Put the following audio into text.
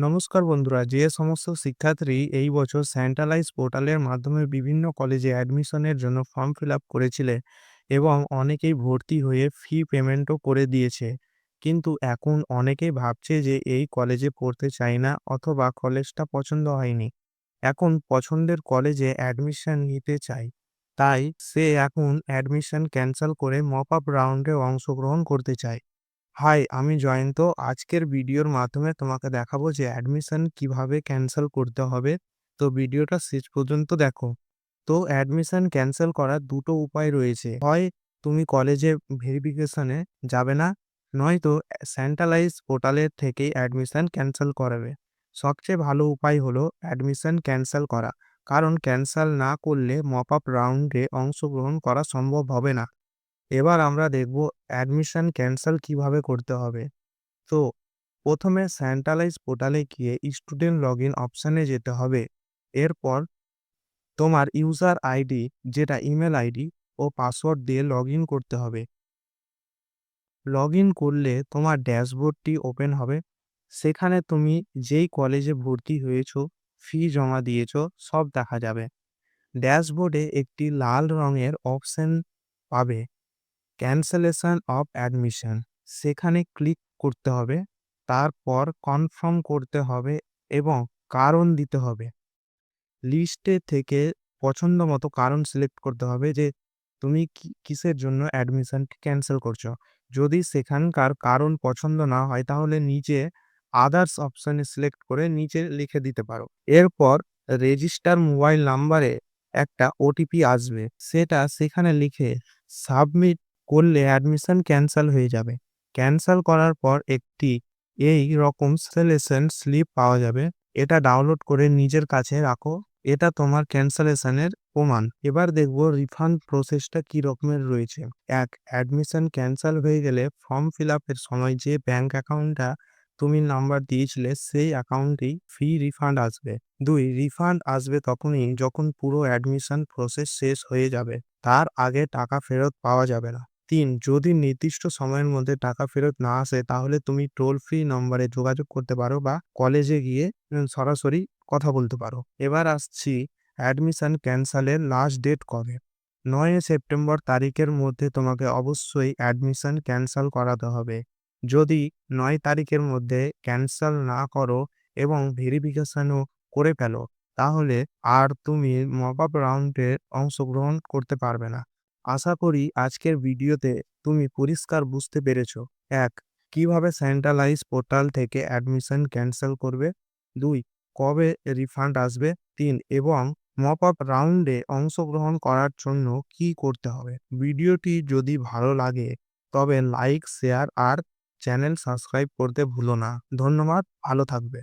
নমস্কার বন্ধুরা, যে সমস্ত শিক্ষার্থী এই বছর সেন্ট্রালাইজ পোর্টালের মাধ্যমে বিভিন্ন কলেজে অ্যাডমিশনের জন্য ফর্ম ফিল আপ করেছিলে এবং অনেকেই ভর্তি হয়ে ফি পেমেন্টও করে দিয়েছে। কিন্তু এখন অনেকেই ভাবছে যে এই কলেজে পড়তে চাই না অথবা কলেজটা পছন্দ হয়নি। এখন পছন্দের কলেজে অ্যাডমিশন নিতে চাই তাই সে এখন অ্যাডমিশন ক্যান্সেল করে মপ আপ রাউন্ডে অংশগ্রহণ করতে চায়। হাই, আমি জয়ন্ত আজকের ভিডিওর মাধ্যমে তোমাকে দেখাবো যে অ্যাডমিশন কীভাবে ক্যান্সেল করতে হবে। তো ভিডিওটা শেষ পর্যন্ত দেখো। তো অ্যাডমিশন ক্যান্সেল করার দুটো উপায় রয়েছে। হয় তুমি কলেজে ভেরিফিকেশনে যাবে না নয়তো সেন্ট্রালাইজ পোর্টালের থেকেই অ্যাডমিশন ক্যান্সেল করাবে। সবচেয়ে ভালো উপায় হলো অ্যাডমিশন ক্যান্সেল করা। কারণ ক্যান্সেল না করলে মপ আপ রাউন্ডে অংশগ্রহণ করা সম্ভব হবে না। এবার আমরা দেখব অ্যাডমিশন ক্যান্সেল কীভাবে করতে হবে। তো, প্রথমে সেন্ট্রালাইজ পোর্টালে গিয়ে স্টুডেন্ট লগ ইন অপশানে যেতে হবে। এরপর তোমার ইউজার আইডি যেটা ইমেল আইডি ও পাসওয়ার্ড দিয়ে লগ ইন করতে হবে। লগ ইন করলে তোমার ড্যাশবোর্ডটি ওপেন হবে। সেখানে তুমি যেই কলেজে ভর্তি হয়েছ ফি জমা দিয়েছ, সব দেখা যাবে। ড্যাশবোর্ডে একটি লাল রঙের অপশন পাবে। Cancellation of admission. সেখানে ক্লিক করতে হবে, তারপর কনফার্ম করতে হবে এবং কারণ দিতে হবে। লিস্টে থেকে পছন্দ মতো কারণ সিলেক্ট করতে হবে যে, তুমি কিসের জন্য অ্যাডমিশনটি ক্যান্সেল করছ। যদি সেখানকার কারণ পছন্দ না হয়, তাহলে নিচে আদার্স অপশানে সিলেক্ট করে নিচে লিখে দিতে পারো। এরপর রেজিস্টার মোবাইল নাম্বারে একটা ওটিপি আসবে। সেটা সেখানে লিখে সাবমিট করলে অ্যাডমিশন ক্যান্সেল হয়ে যাবে। ক্যান্সেল করার পর একটি এই রকম সেলেশন স্লিপ পাওয়া যাবে। এটা ডাউনলোড করে নিজের কাছে রাখো। এটা তোমার ক্যান্সেলেশনের প্রমাণ। এবার দেখব রিফান্ড প্রসেসটা কি রকমের রয়েছে। এক অ্যাডমিশন ক্যান্সেল হয়ে গেলে ফর্ম ফিল আপের সময় যে ব্যাংক অ্যাকাউন্টটা তুমি নাম্বার দিয়েছিলে, সেই অ্যাকাউন্টেই ফি রিফান্ড আসবে। দুই রিফান্ড আসবে তখনই যখন পুরো অ্যাডমিশন প্রসেস শেষ হয়ে যাবে। তার আগে টাকা ফেরত পাওয়া যাবে না। তিন যদি নির্দিষ্ট সময়ের মধ্যে টাকা ফেরত না আসে, তাহলে তুমি টোল ফ্রি নম্বরে যোগাযোগ করতে পারো বা কলেজে গিয়ে সরাসরি কথা বলতে পারো। এবার আসছি অ্যাডমিশন ক্যান্সেলের লাস্ট ডেট কবে? নয় সেপ্টেম্বর তারিখের মধ্যে তোমাকে অবশ্যই অ্যাডমিশন ক্যান্সেল করাতে হবে। যদি নয় তারিখের মধ্যে ক্যান্সেল না করো এবং ভেরিফিকেশনও করে ফেলো, তাহলে আর তুমি মপ আপ রাউন্ডে অংশগ্রহণ করতে পারবে না। আশা করি আজকের ভিডিওতে তুমি পরিষ্কার বুঝতে পেরেছ। এক, কীভাবে সেন্ট্রালাইজ পোর্টাল থেকে অ্যাডমিশন ক্যান্সেল করবে? দুই, কবে রিফান্ড আসবে? তিন, এবং মপ আপ রাউন্ডে অংশগ্রহণ করার জন্য কি করতে হবে? ভিডিওটি যদি ভালো লাগে, তবে লাইক, শেয়ার আর চ্যানেল সাবস্ক্রাইব করতে ভুলো না। ধন্যবাদ, ভালো থাকবে।